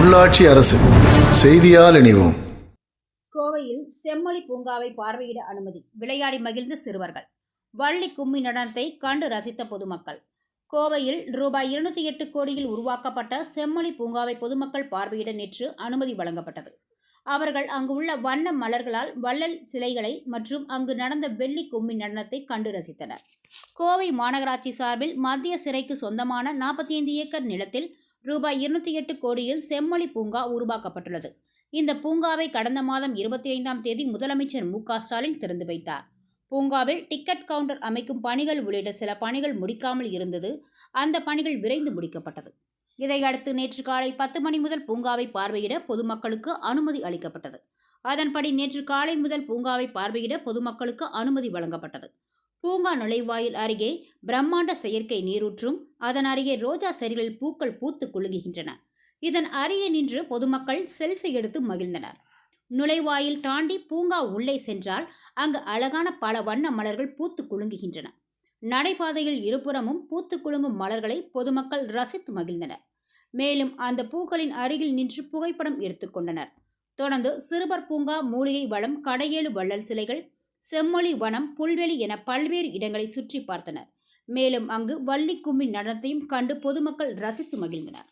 உள்ளாட்சி அரசு. செய்தியால் இணைவோம். கோவையில் செம்மொழி பூங்காவை பார்வையிட அனுமதி. விளையாடி மகிழ்ந்த சிறுவர்கள். வள்ளி கும்மி நடனத்தை கண்டு ரசித்த பொதுமக்கள். கோவையில் ரூபாய் இருநூத்தி எட்டு கோடியில் உருவாக்கப்பட்ட செம்மொழி பூங்காவை பொதுமக்கள் பார்வையிட நேற்று அனுமதி வழங்கப்பட்டது. அவர்கள் அங்கு உள்ள வண்ண மலர்களால் வள்ளல் சிலைகளை மற்றும் அங்கு நடந்த வெள்ளி கும்மி நடனத்தை கண்டு ரசித்தனர். கோவை மாநகராட்சி சார்பில் மத்திய சிறைக்கு சொந்தமான நாற்பத்தி ஐந்து ஏக்கர் நிலத்தில் ரூபாய் இருநூத்தி எட்டு கோடியில் செம்மொழி பூங்கா உருவாக்கப்பட்டுள்ளது. இந்த பூங்காவை கடந்த மாதம் இருபத்தி ஐந்தாம் தேதி முதலமைச்சர் மு ஸ்டாலின் திறந்து வைத்தார். பூங்காவில் டிக்கெட் கவுண்டர் அமைக்கும் பணிகள் உள்ளிட்ட சில பணிகள் முடிக்காமல் இருந்தது. அந்த பணிகள் விரைந்து முடிக்கப்பட்டது. இதையடுத்து நேற்று காலை பத்து மணி முதல் பூங்காவை பார்வையிட பொதுமக்களுக்கு அனுமதி அளிக்கப்பட்டது. அதன்படி நேற்று காலை முதல் பூங்காவை பார்வையிட பொதுமக்களுக்கு அனுமதி வழங்கப்பட்டது. பூங்கா நுழைவாயில் அருகே பிரம்மாண்ட செயற்கை நீரூற்றும் அதன் அருகே ரோஜா செடிகளில் பூக்கள் பூத்து குலுங்குகின்றன. இதன் அருகே நின்று பொதுமக்கள் செல்ஃபி எடுத்து மகிழ்ந்தனர். நுழைவாயில் தாண்டி பூங்கா உள்ளே சென்றால் அங்கு அழகான பல வண்ண மலர்கள் பூத்து குலுங்குகின்றன. நடைபாதையில் இருபுறமும் பூத்து குலுங்கும் மலர்களை பொதுமக்கள் ரசித்து மகிழ்ந்தனர். மேலும் அந்த பூக்களின் அருகில் நின்று புகைப்படம் எடுத்துக்கொண்டனர் தொடர்ந்து சிறுவர் பூங்கா மூலிகை வளம் கடையேழு வள்ளல் சிலைகள் செம்மொழி வனம் புல்வெளி என பல்வேறு இடங்களை சுற்றி பார்த்தனர். மேலும் அங்கு வள்ளி கும்மி நடனத்தையும் கண்டு பொதுமக்கள் ரசித்து மகிழ்ந்தனர்.